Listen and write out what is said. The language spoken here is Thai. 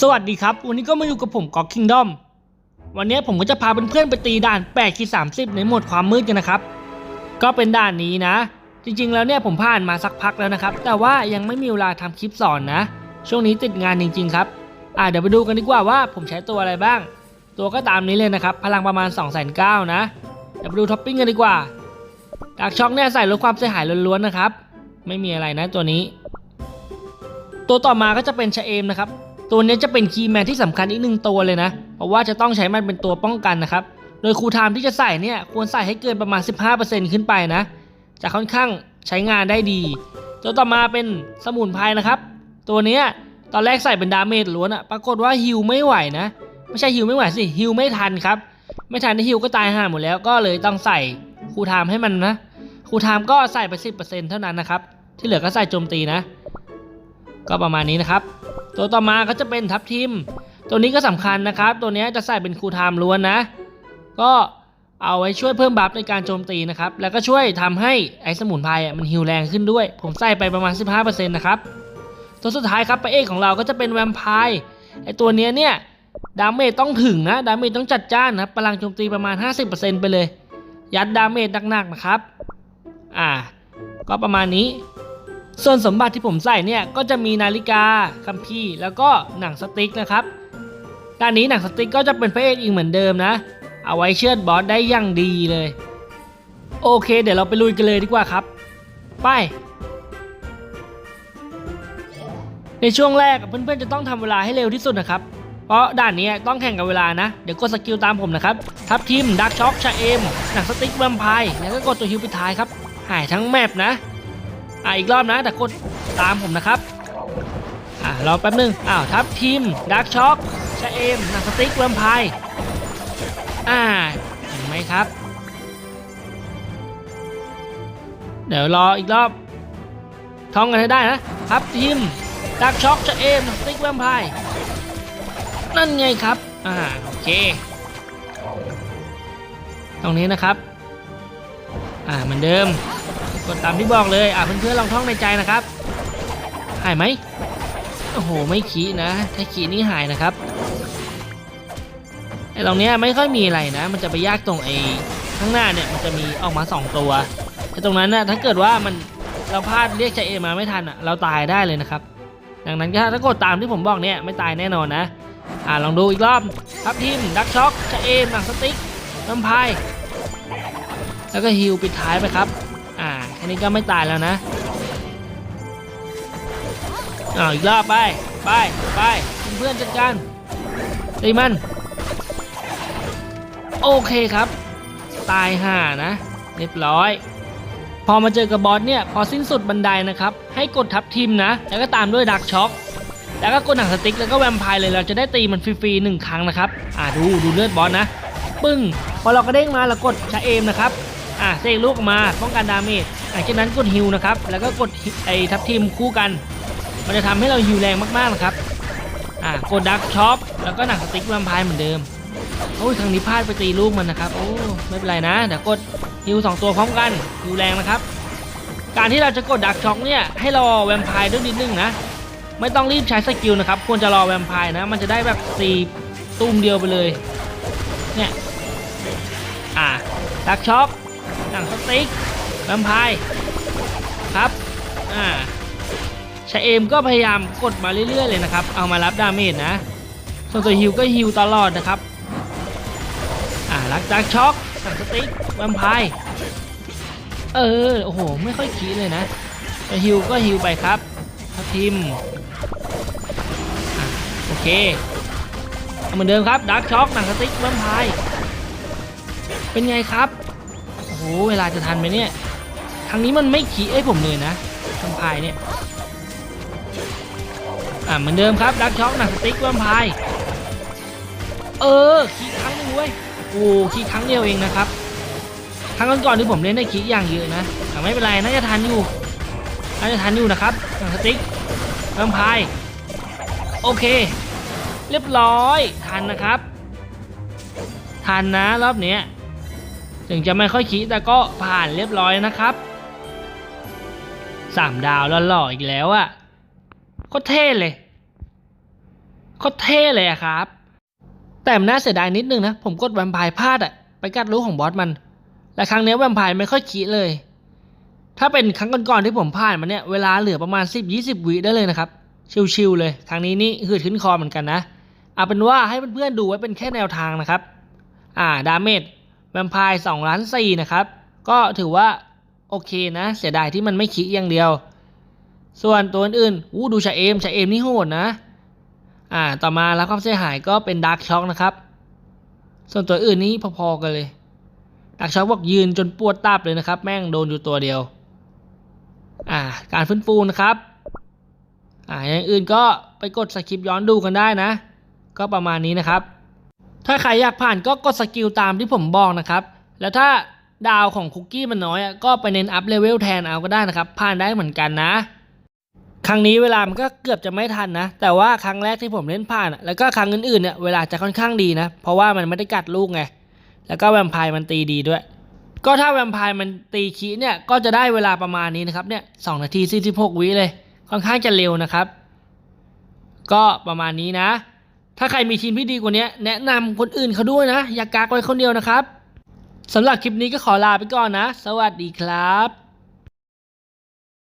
สวัสดีครับ วันนี้ก็มาอยู่กับผมก็คิงดอม วันนี้ผมก็จะพาเพื่อนๆไปตีด่าน8ขีด30 ในโหมดความมืดกันนะครับ ก็เป็นด่านนี้นะ จริงๆแล้วเนี่ยผมผ่านมาสักพักแล้วนะครับ แต่ว่ายังไม่มีเวลาทำคลิปสอนนะ ช่วงนี้ติดงานจริง ๆ ครับ อ่าเดี๋ยวไปดูกันดีกว่าว่าผมใช้ตัวอะไรบ้าง ตัวก็ตามนี้เลยนะครับ พลังประมาณ2 9 0 0 0นะ เดี๋ยวไปดูท็อปปิ้งกันดีกว่าดากช็อกเนี่ยใส่ลดความเสียหายล้วนๆนะครับ ไม่มีอะไรนะตัวนี้ ตัวต่อมาก็จะเป็นชะเอมนะครับ ตัวนี้จะเป็นคีย์แมนที่สำคัญอีกหนึ่งตัวเลยนะ เพราะว่าจะต้องใช้มันเป็นตัวป้องกันนะครับ โดยคูลไทม์ที่จะใส่เนี่ยควรใส่ให้เกินประมาณ 15%ขึ้นไปนะ จะค่อนข้างใช้งานได้ดี ตัวต่อมาเป็นสมุนไพรนะครับ ตัวนี้ตอนแรกใส่เป็นดาเมจล้วนอะปรากฏว่าฮิวไม่ไหวนะ ไม่ใช่ฮิวไม่ไหวสิฮิวไม่ทันครับ ไม่ทันที่ฮิวก็ตายห่าหมดแล้ว ก็เลยต้องใส่ครูไทม์ให้มันนะครูไทม์ก็ใส่ไป 10%เท่านั้นนะครับ ที่เหลือก็ใส่โจมตีนะ ก็ประมาณนี้นะครับ ตัวต่อมาก็จะเป็นทับทิม ตัวนี้ก็สำคัญนะครับ ตัวนี้จะใส่เป็นคูลไทม์ล้วนนะ ก็เอาไว้ช่วยเพิ่มบัฟในการโจมตีนะครับ แล้วก็ช่วยทำให้ไอ้สมุนไพรมันฮิวแรงขึ้นด้วย ผมใส่ไปประมาณ 15%นะครับ ตัวสุดท้ายครับพระเอกของเราก็จะเป็นแวมไพร์ไอ้ตัวเนี้ยเนี่ยดาเมจต้องถึงนะ ดาเมจต้องจัดจ้านนะพลังโจมตีประมาณ 50%ไปเลย ยัดดาเมจหนักๆนะครับ อ่า ก็ประมาณนี้ ส่วนสมบัติที่ผมใส่เนี่ยก็จะมีนาฬิกาคัมภีร์แล้วก็หนังสติ๊กนะครับด้านนี้หนังสติ๊กก็จะเป็นพระเอกอีกเหมือนเดิมนะ เอาไว้เชือดบอสได้อย่างดีเลย โอเค เดี๋ยวเราไปลุยกันเลยดีกว่าครับ ไปในช่วงแรกเพื่อนๆจะต้องทำเวลาให้เร็วที่สุดนะครับ เพราะด่านนี้ต้องแข่งกับเวลานะ เดี๋ยวกดสกิลตามผมนะครับ ทับทิมดักช็อคชาเอม หนังสติ๊กแวมไพร์แล้วก็กดตัวฮิวปิดท้ายครับ หายทั้งแมปนะ อะอีกรอบนะแต่กดตามผมนะครับอะรอแป๊บนึงอ้าวทับทีมดักช็อคชาเอมหนังสติ๊กแวมพร์อ่าเห็นไหมครับ เดี๋ยวรออีกรอบท่องกันให้ได้นะทับทีมดักช็อคชาเอมหนังสติ๊กแวมพร์นั่นไงครับอ่าโอเค ตรงนี้นะครับ อ่าเหมือนเดิม กดตามที่บอกเลยอะเพื่อนๆลองท่องในใจนะครับ หายไหมโอ้โหไม่ขีนะ ถ้าขีนี่หายนะครับไอ้ตรงเนี้ยไม่ค่อยมีอะไรนะ มันจะไปยากตรงไอ้ข้างหน้าเนี่ยมันจะมีออกมา 2 ตัวไอ้ตรงนั้นนะถ้าเกิดว่ามันเราพลาดเรียกใจเอมาไม่ทันอะเราตายได้เลยนะครับ ดังนั้นก็ถ้ากดตามที่ผมบอกเนี่ยไม่ตายแน่นอนนะอ่าลองดูอีกรอบทับทีมดักช็อคจเอมหนังสติ๊กน้ำพายแล้วก็ฮิลปิดท้ายไปครับ นี้ก็ไม่ตายแล้วนะอ้าวอีกรอบไป ไป ไป เพื่อนๆจัดการตีมัน โอเคครับ ตายห่านะ เรียบร้อย พอมาเจอกับบอสเนี่ย พอสิ้นสุดบันไดนะครับ ให้กดทับทิมนะ แล้วก็ตามด้วยดักช็อคแล้วก็กดหนังสติ๊กแล้วก็แวมไพร์เลยเราจะได้ตีมันฟรีๆหนึ่งครั้งนะครับ อ่าดูดูเลือดบอสนะ ปึ้ง พอเราก็เด้งมาเรากดชาเอมนะครับ อ่าเสกลูกมาป้องกันดาเมจหลังจากนั้นกดฮิวนะครับ แล้วก็กดไอ้ทับทีมคู่กัน มันจะทำให้เราฮิวแรงมากๆนะครับ อ่ากดดักช็อปแล้วก็หนังสติ๊กแวมพร์เหมือนเดิม โอ้ยครั้งนี้พลาดไปตีลูกมันนะครับ โอ้ไม่เป็นไรนะเดี๋ยวกดฮิวสองตัวพร้อมกันฮิวแรงนะครับ การที่เราจะกดดักช็อคเนี่ยให้รอแวมไพร์ด้วยนิดนึงนะ ไม่ต้องรีบใช้สกิลนะครับ ควรจะรอแวมไพร์นะ มันจะได้แบบตีตุ้มเดียวไปเลย เนี่ย อ่าดักช็อค หนังสติ๊กแวมไพร์ครับอ่าชาเอมก็พยายามกดมาเรื่อยๆเลยนะครับ เอามารับดาเมจนะ ส่วนตัวฮิวก็ฮิวตลอดนะครับ อ่าลักดักช็อคหนังสติ๊กแวมไพร์เออ โอ้โห ไม่ค่อยคีเลยนะตัวฮิวก็ฮิวไปครับทับทิมอโอเค เหมือนเดิมครับดักช็อคหนังสติ๊กแวมไพร์เป็นไงครับ โอ้โหเวลาจะทันไหมเนี่ยครั้งนี้มันไม่ขี่ไอ้ผมเลยนะแวมพร์เนี่ยอ่าเหมือนเดิมครับดักช็อคหนังสติ๊กแวมพร์เออขี่ครั้งหนึงเว้ยโอ้ขี่ครั้งเดียวเองนะครับครั้งก่อนๆที่ผมเล่นได้ขี่อย่างเยอะนะแต่ไม่เป็นไรน่าจะทันอยู่น่าจะทันอยู่นะครับหนังสติ๊กแวมพร์โอเค เรียบร้อยทันนะครับ ทันนะรอบเนี้ย ถึงจะไม่ค่อยขี้แต่ก็ผ่านเรียบร้อยนะครับสามดาวแล้วหล่ออีกแล้วอะ่ะโคตรเท่เลยก็เท่เลยอะครับ แต่น่าเสียดายนิดนึงนะ ผมกดแวมไพร์พลาดอะไปกัดรู้ของบอสมัน และครั้งนี้แวมไพร์ไม่ค่อยขี้เลย ถ้าเป็นครั้งก่อนๆที่ผมผ่านมาเนี่ยเวลาเหลือประมาณ 10-20 วิได้เลยนะครับ ชิวๆเลย ครั้งนี้นี่หืดขึ้นคอเหมือนกันนะเอาเป็นว่าให้เพื่อนๆดูไว้เป็นแค่แนวทางนะครับ อ่า ดาเมจ แวมไพร์2ล้าน4นะครับ ก็ถือว่าโอเคนะ เสียดายที่มันไม่ขี้อย่างเดียว ส่วนตัวอื่นๆอู้ดูชาเอมชาเอมนี่โหดนะ อ่า ต่อมาแล้วความเสียหายก็เป็นดาร์กช็อคนะครับ ส่วนตัวอื่นนี่พอๆกันเลยดาร์กช็อคบอกยืนจนปวดตับเลยนะครับ แม่งโดนอยู่ตัวเดียว อ่า การฟื้นฟูนะครับ อ่าอย่างอื่นก็ไปกดสคริปต์ย้อนดูกันได้นะ ก็ประมาณนี้นะครับ ถ้าใครอยากผ่านก็กดสกิลตามที่ผมบอกนะครับ แล้วถ้าดาวของคุกกี้มันน้อยก็ไปเน้นอัพเลเวลแทนเอาก็ได้นะครับ ผ่านได้เหมือนกันนะ ครั้งนี้เวลามันก็เกือบจะไม่ทันนะ แต่ว่าครั้งแรกที่ผมเล่นผ่าน แล้วก็ครั้งอื่นๆเนี่ยเวลาจะค่อนข้างดีนะ เพราะว่ามันไม่ได้กัดลูกไง แล้วก็แวมไพร์มันตีดีด้วย ก็ถ้าแวมไพร์มันตีคีเนี่ยก็จะได้เวลาประมาณนี้นะครับเนี่ยสองนาทีสี่สิบหกวิเลย ค่อนข้างจะเร็วนะครับ ก็ประมาณนี้นะ ถ้าใครมีทีมที่ดีกว่านี้แนะนำคนอื่นเขาด้วยนะ อย่ากากไว้คนเดียวนะครับสำหรับคลิปนี้ก็ขอลาไปก่อนนะ สวัสดีครับ